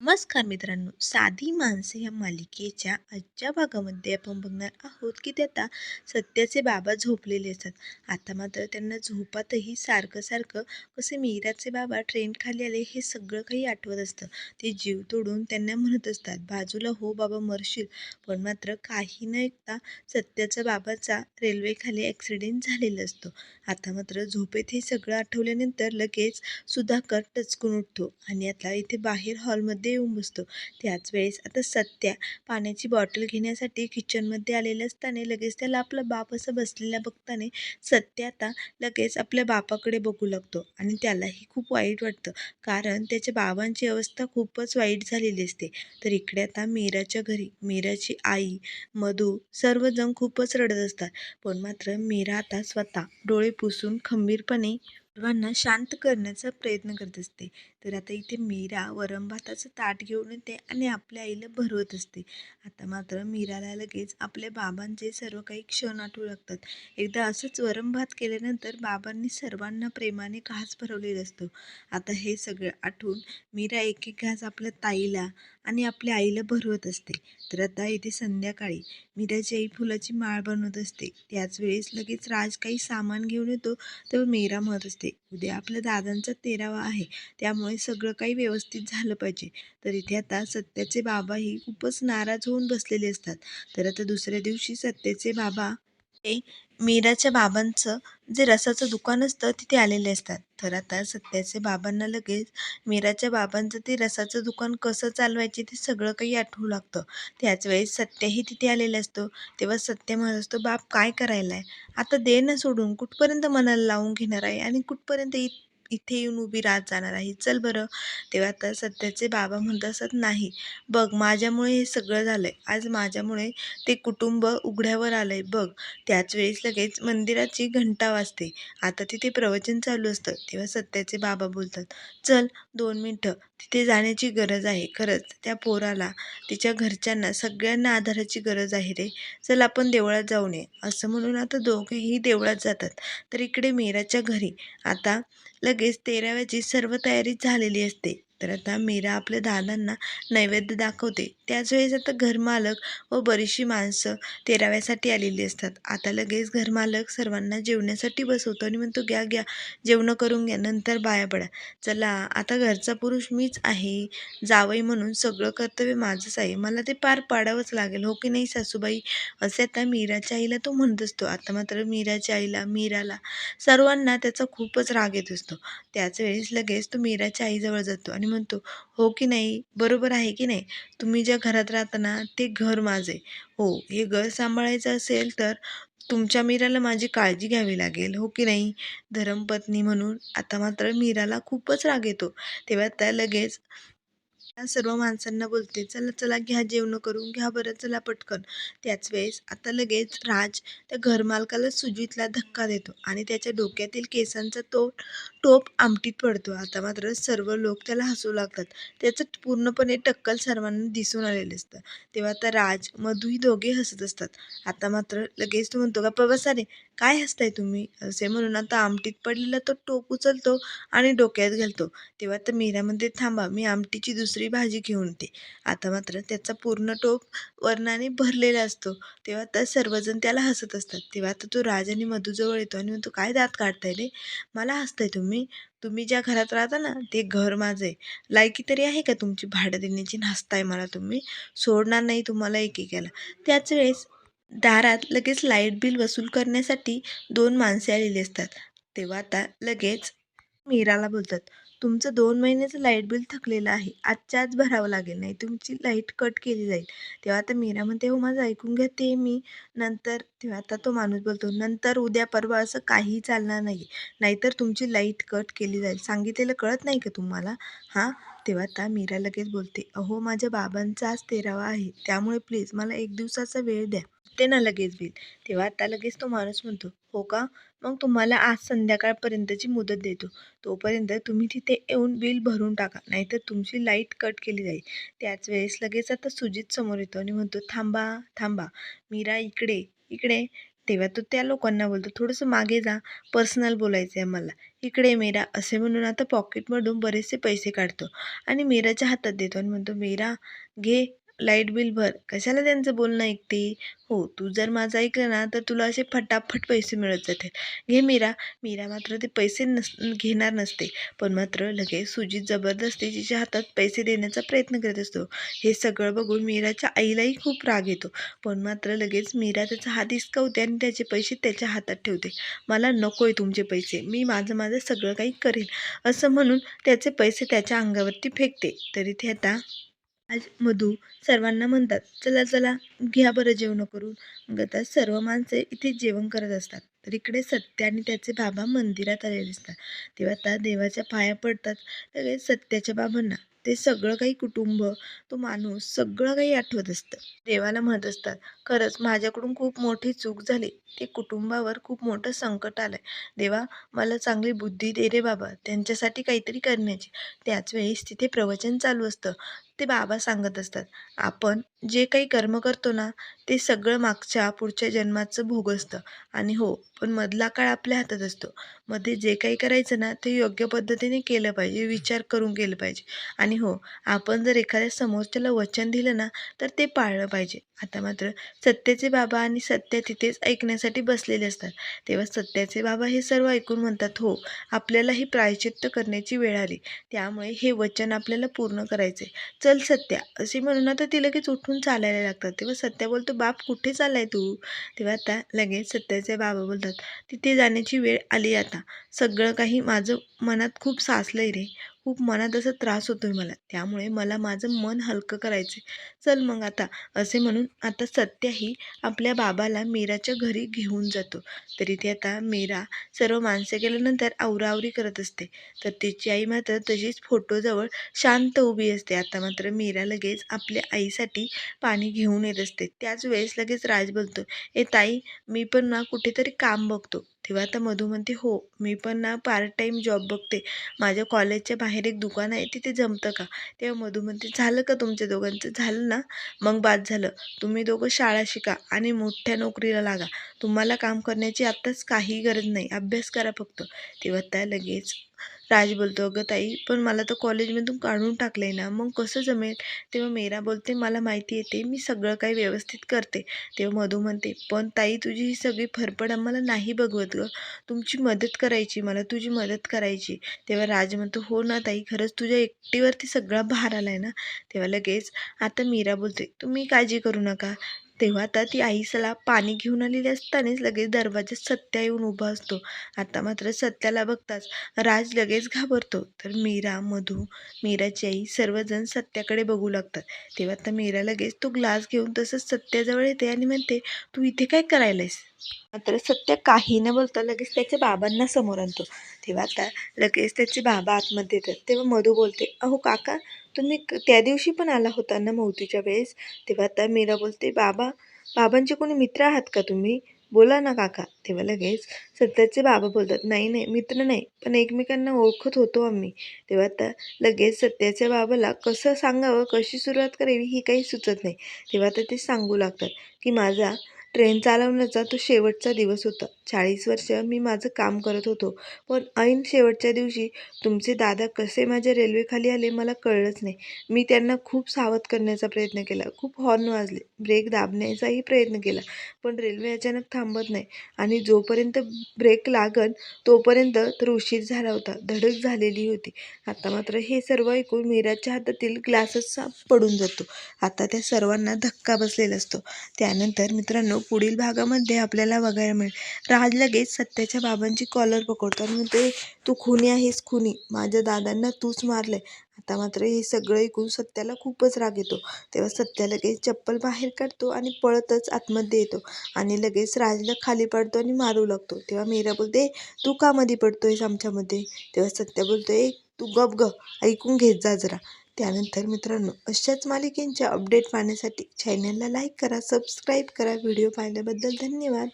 नमस्कार मित्रांनो साधी माणसे या मालिकेच्या आजच्या भागामध्ये आपण बघणार आहोत की ते आता सत्याचे बाबा झोपलेले असतात. आता मात्र त्यांना झोपातही सारखं सारखं कसे मीराचे बाबा ट्रेन खाली आले हे सगळं काही आठवत असतं. ते जीव तोडून त्यांना म्हणत असतात बाजूला हो बाबा मरशील. पण मात्र काही न ऐकता सत्याचा बाबाचा रेल्वेखाली ॲक्सिडेंट झालेला असतो. आता मात्र झोपेत हे सगळं आठवल्यानंतर लगेच सुधाकर टचकून उठतो आणि आता इथे बाहेर हॉलमध्ये येऊन बसतो त्याच वेळेस आता सत्या पाण्याची बॉटल घेण्यासाठी किचनमध्ये आलेलं असताना लगेच त्याला आपला बाप असं बसलेला बघताना सत्या आता लगेच आपल्या बापाकडे बघू लागतो आणि त्यालाही खूप वाईट वाटतं. कारण त्याच्या बाबांची अवस्था खूपच वाईट झालेली असते. तर इकडे आता मीराच्या घरी मीराची आई मधू सर्वजण खूपच रडत असतात. पण मात्र मीरा आता स्वतः डोळे पुसून खंबीरपणे सर्वांना शांत करण्याचा प्रयत्न करत असते. तर आता इथे मीरा वरम भाताचं ताट घेऊन येते आणि आपल्या आईला भरवत असते. आता मात्र मीराला लगेच आपल्या बाबांचे सर्व काही क्षण आठवू लागतात एकदा असंच वरमभात केल्यानंतर बाबांनी सर्वांना प्रेमाने घास भरवलेला असतो. आता हे सगळं आठवून मीरा एक एक घास आपल्या ताईला आणि आपल्या आईला भरवत असते. तर आता येथे संध्याकाळी. मी त्याची आई फुलाची माळ बनवत असते. त्याच वेळेस लगेच राज काही सामान घेऊन येतो तेव्हा मेरा म्हणत असते उद्या आपल्या दादांचा तेरावा आहे. त्यामुळे सगळं काही व्यवस्थित झालं पाहिजे. तर इथे आता सत्याचे बाबाही खूपच नाराज होऊन बसलेले असतात. तर आता दुसऱ्या दिवशी सत्याचे बाबा ते मीराच्या बाबांचं जे रसाचं दुकान असतं तिथे आलेले असतात. तर आता सत्याचे बाबांना लगेच मीराच्या बाबांचं ते रसाचं दुकान कसं चालवायचे ते सगळं काही आठवू लागतं. त्याच वेळेस सत्याही तिथे आलेला असतो. तेव्हा सत्य म्हणत असतो बाप काय करायला आहे आता दे ना सोडून. कुठपर्यंत मनाला लावून घेणार आहे? आणि कुठपर्यंत इ इथे येऊन उभी राहत जाणार आहे. चल बरं. तेव्हा आता सत्याचे बाबा म्हणत असत नाही. बघ माझ्यामुळे हे सगळं झालं आहे आज माझ्यामुळे ते कुटुंब उघड्यावर आलं आहे बघ त्याच वेळेस लगेच मंदिराची घंटा वाजते. आता तिथे प्रवचन चालू असतं. तेव्हा सत्याचे बाबा बोलतात चल दोन मिनटं. तिथे जाण्याची गरज आहे. खरंच त्या पोराला तिच्या घरच्यांना सगळ्यांना आधाराची गरज आहे रे. चल आपण देवळात जाऊ नये. असं म्हणून आता दोघेही देवळात जातात. तर इकडे मीराच्या घरी. आता लगेच तेराव्याची सर्व तयारी झालेली असते. तर आता मीरा आपल्या दादांना नैवेद्य दाखवते. त्याच वेळेस आता घरमालक व बरीचशी माणसं तेराव्यासाठी आलेली असतात. आता लगेच घरमालक सर्वांना जेवण्यासाठी बसवतो आणि म्हणतो घ्या घ्या जेवणं करून घ्या नंतर बाया पडा. चला आता घरचा पुरुष मीच आहे जावई म्हणून सगळं कर्तव्य माझंच आहे. मला ते पार पाडावंच लागेल हो की नाही सासूबाई? असे आता मीराच्या आईला तो म्हणत असतो. आता मात्र मीराच्या आईला मीराला सर्वांना त्याचा खूपच राग येत असतो. त्याच वेळेस लगेच तो मीराच्या आईजवळ जातो आणि म्हणतो हो की नाही? बरोबर आहे की नाही? तुम्ही ज्या घरात राहता ना ते घर माझे. हो हे घर सांभाळायचं असेल तर तुमच्या मीराला माझी काळजी घ्यावी लागेल हो की नाही? धर्मपत्नी म्हणून आता मात्र मीराला खूपच राग येतो. तेव्हा त्या लगेच सर्व माणसांना बोलते चला चला घ्या जेवण करून घ्या बरं चला पटकन. त्याच वेळेस आता लगेच राज त्या घरमालकाला सुजितला धक्का देतो आणि त्याच्या डोक्यातील केसांचा तो टोप आमटीत पडतो. आता मात्र सर्व लोक त्याला हसू लागतात. त्याचं पूर्णपणे टक्कल सर्वांना दिसून आलेलं असतं. तेव्हा आता राज मधूही दोघे हसत असतात. आता मात्र लगेच तो म्हणतो का बसा रे काय हसताय तुम्ही? असे म्हणून आता आमटीत पडलेला तो टोप उचलतो आणि डोक्यात घालतो. तेव्हा तर मीरामध्ये थांबा मी आमटीची दुसरी भाजी घेऊन येते. आता मात्र त्याचा पूर्ण टोप वर्णाने भरलेला असतो. तेव्हा तर सर्वजण त्याला हसत असतात. तेव्हा आता तो राज आणि मधूजवळ येतो आणि म्हणतो काय दात काढताय रे? मला हसताय तुम्ही. तुम्ही ज्या घरात राहता ना ते घर माझं आहे. लायकी तरी आहे का तुमची? भाडं देण्याची हसताय मला तुम्ही. सोडणार नाही तुम्हाला एकेकाला. त्याच वेळेस दारात लगेच लाइट बिल वसूल करण्यासाठी दोन माणसे आलेली असतात. तेव्हा आता लगेच मीराला बोलतात तुमचं दोन महिन्याचं लाइट बिल थकलेलं आहे. आजच्या आज भरावं लागेल नाही तुमची लाइट कट केली जाईल. तेव्हा आता मीरा म्हणते हो माझं ऐकून घ्या ते मी. नंतर तेव्हा आता तो माणूस बोलतो नंतर उद्या परवा असं काहीही चालणार नाही नाहीतर तुमची लाइट कट केली जाईल. सांगितलेलं कळत नाही का तुम्हाला? हां? तेव्हा आता मीरा लगेच बोलते अहो माझ्या बाबांचा आज तेरावा आहे त्यामुळे प्लीज मला एक दिवसाचा वेळ द्या. ते ना लगेच बिल तेव्हा आता लगेच तो माणूस म्हणतो हो का? मग तुम्हाला आज संध्याकाळपर्यंतची मुदत देतो. तोपर्यंत तुम्ही तिथे येऊन बिल भरून टाका नाहीतर तुमची लाइट कट केली जाईल. त्याच वेळेस लगेच आता सुजित समोर येतो आणि म्हणतो थांबा थांबा. मीरा इकडे इकडे. तेव्हा तो त्या लोकांना बोलतो थोडंसं मागे जा. पर्सनल बोलायचं आहे मला इकडे मेरा असे म्हणून आता पॉकेटमधून बरेचसे पैसे काढतो आणि मीराच्या हातात देतो आणि म्हणतो मीरा घे. लाइट बिल भर. कशाला त्यांचं बोलणं ऐकते? हो तू जर माझं ऐकलं ना तर तुला असे फटाफट पैसे मिळत जातील घे मीरा. मीरा मात्र ते पैसे नस घेणार नसते. पण मात्र लगेच सुजित जबरदस्ती तिच्या हातात पैसे देण्याचा प्रयत्न करत असतो. हे सगळं बघून मीराच्या आईलाही खूप राग येतो. पण मात्र लगेच मीरा त्याचा हात हिसकावते आणि त्याचे पैसे त्याच्या हातात ठेवते. मला नको आहे तुमचे पैसे. मी माझं माझं सगळं काही करेन. असं म्हणून त्याचे पैसे त्याच्या अंगावरती फेकते. तरी ते आता आज मधू सर्वांना म्हणतात चला चला घ्या बरं जेवण करून. मग आता सर्व माणसे इथे जेवण करत असतात. तर इकडे सत्य आणि त्याचे बाबा मंदिरात आलेले असतात तेव्हा आता देवाच्या पाया पडतात. तर सत्याच्या बाबांना. ते सगळं काही कुटुंब तो माणूस सगळं काही आठवत असतं. देवाला म्हणत असतात खरंच माझ्याकडून खूप मोठी चूक झाली. ते कुटुंबावर खूप मोठं संकट आलं आहे देवा मला चांगली बुद्धी दे रे बाबा त्यांच्यासाठी काहीतरी करण्याची. त्याच वेळेस तिथे प्रवचन चालू असतं. ते बाबा सांगत असतात आपण जे काही कर्म करतो ना ते सगळं मागच्या पुढच्या जन्माचं भोग असतं. आणि हो पण मधला काळ आपल्या हातात असतो. मध्ये जे काही करायचं ना ते योग्य पद्धतीने केलं पाहिजे विचार करून केलं पाहिजे. आणि हो आपण जर एखाद्या समोरच्याला वचन दिलं ना तर ते पाळलं पाहिजे. आता मात्र सत्याचे बाबा आणि सत्य तिथेच करण्यासाठी बसलेले असतात. तेव्हा सत्याचे बाबा हे सर्व ऐकून म्हणतात हो आपल्याला ही प्रायचित्त करण्याची वेळ आली. त्यामुळे हे वचन आपल्याला पूर्ण करायचे चल सत्या. असे म्हणून आता ती लगेच उठून चालायला लागतात. तेव्हा सत्या बोलतो बाप कुठे चाललाय तू? तेव्हा आता लगेच सत्याचे बाबा बोलतात तिथे जाण्याची वेळ आली आता. सगळं काही माझं मनात खूप साचलंय रे. खूप मनात असा त्रास होतोय मला. त्यामुळे मला माझं मन हलकं करायचं चल मग आता असे म्हणून आता सत्याही आपल्या बाबाला मीराच्या घरी घेऊन जातो. तरी ती आता मीरा सर्व माणसे गेल्यानंतर आवरावरी करत असते. तर तिची आई मात्र तशीच फोटोजवळ शांत उभी असते. आता मात्र मीरा लगेच आपल्या आईसाठी पाणी घेऊन येत असते. त्याच वेळेस लगेच राज बोलतो ए ताई मी पण ना कुठेतरी काम बघतो. तेव्हा आता मधू म्हणते हो मी पण ना पार्ट टाईम जॉब बघते. माझ्या कॉलेजच्या बाहेर एक दुकान आहे तिथे जमतं का? तेव्हा मधू म्हणते झालं का तुमच्या दोघांचं? झालं ना. मग बाद झालं तुम्ही दोघं शाळा शिका आणि मोठ्या नोकरीला लागा. तुम्हाला काम करण्याची आत्ताच काही गरज नाही. अभ्यास करा फक्त. तेव्हा त्या लगेच राज बोलतो अगं ताई पण मला तर कॉलेजमधून काढून टाकलं आहे ना. मग कसं जमेल? तेव्हा मीरा बोलते मला माहिती येते मी सगळं काही व्यवस्थित करते. तेव्हा मधू म्हणते पण ताई तुझी ही सगळी फरफड आम्हाला नाही बघवत गं. तुमची मदत करायची मला तुझी मदत करायची. तेव्हा राज म्हणतो हो ना ताई खरंच तुझ्या एकटीवरती सगळा भार आला आहे ना. तेव्हा लगेच आता मीरा बोलते तुम्ही काळजी करू नका. तेव्हा आता ती आईसला पाणी घेऊन आलेली असतानाच लगेच दरवाजात सत्या येऊन उभा असतो. आता मात्र सत्याला बघताच राज लगेच घाबरतो. तर मीरा मधू मीराची आई सर्वजण सत्याकडे बघू लागतात. तेव्हा आता मीरा लगेच तो ग्लास घेऊन तसंच सत्याजवळ येते आणि म्हणते तू इथे काय करायलायस? मात्र सत्य काही न बोलता लगेच त्याच्या बाबांना समोर आणतो. तेव्हा आता लगेच त्याचे बाबा आतमध्ये येतात. तेव्हा मधू बोलते अहो काका तुम्ही क- त्या दिवशी पण आला होता ना मौतीच्या वेळेस? तेव्हा आता मीरा बोलते बाबा बाबांचे कोणी मित्र आहात का तुम्ही? बोला ना काका. तेव्हा लगेच सत्याचे बाबा बोलतात नाही नाही मित्र नाही पण एकमेकांना ओळखत होतो आम्ही. तेव्हा आता लगेच सत्याच्या बाबाला कसं सांगावं कशी सुरुवात करावी ही काही सुचत नाही. तेव्हा आता ते सांगू लागतात की माझा ट्रेन चालवण्याचा तो शेवटचा दिवस होता. चाळीस वर्ष मी माझं काम करत होतो. पण ऐन शेवटच्या दिवशी तुमचे दादा कसे माझ्या रेल्वेखाली आले मला कळलंच नाही. मी त्यांना खूप सावध करण्याचा प्रयत्न केला. खूप हॉर्न वाजले. ब्रेक दाबण्याचाही प्रयत्न केला. पण रेल्वे अचानक थांबत नाही. आणि जोपर्यंत ब्रेक लागन तोपर्यंत तर उशीर झाला होता. धडक झालेली होती. आता मात्र हे सर्व ऐकून मीराच्या हातातील ग्लासच साफ पडून जातो. आता त्या सर्वांना धक्का बसलेला असतो. त्यानंतर मित्रांनो पुढील भागामध्ये आपल्याला बघायला मिळेल. राज लगेच सत्याच्या बाबांची कॉलर पकडतो आणि म्हणते तू खुनी आहेस खुनी. माझ्या दादांना तूच मारलंय. आता मात्र हे सगळं ऐकून सत्याला खूपच राग येतो. तेव्हा सत्या लगेच चप्पल बाहेर काढतो आणि पळतच आतमध्ये येतो आणि लगेच राजला खाली पडतो आणि मारू लागतो. तेव्हा मीरा बोलते तू का मध्ये पडतोयस आमच्यामध्ये? तेव्हा सत्या बोलतोय तू गप ग ऐकून घेत जा जरा. त्यानंतर मित्रांनो अशाच मालिकेंच्या अपडेट पाहण्यासाठी चॅनलला लाईक करा सबस्क्राईब करा. व्हिडिओ पाहिल्याबद्दल धन्यवाद.